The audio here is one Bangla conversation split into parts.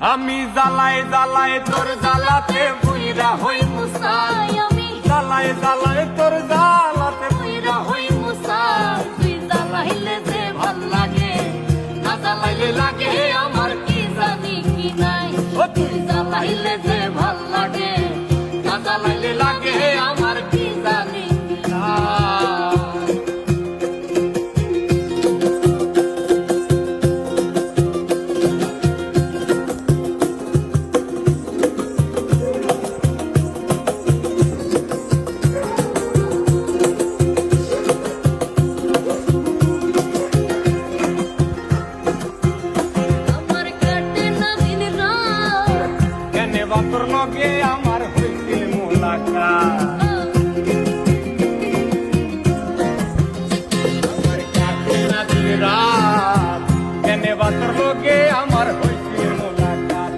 আমি জ্বালায় জ্বালায় তোর জ্বালাতে বুইরা হই মুসাই। আমি। জ্বালায় জ্বালায় তোর জ্বালাতে লগে আমার হইতে মোলাকাত। আমার কাটে না দিন রাত কেনে বাতর লগে আমার হইতে মোলাকাত।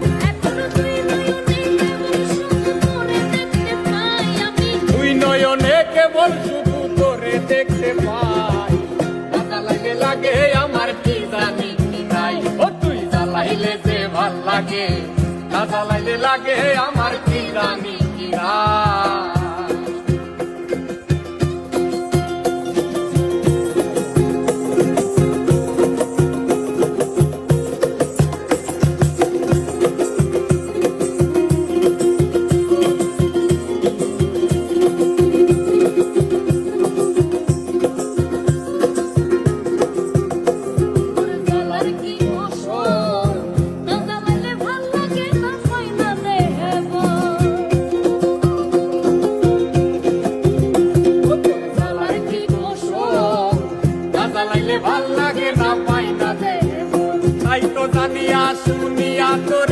তুই নয়নে কেবল শুধু তোরে দেখতে পাই লাগে লাগে আমার কি জানি কি নাই। ও তুই জ্বালাইলে যে ভালো লাগে। লাগে আমার কি জানি জানিয়া শুনিয়া তোরে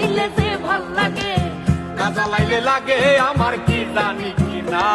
জ্বালাইলে যে ভালো লাগে না লাইলে লাগে আমার কি জানি কি না।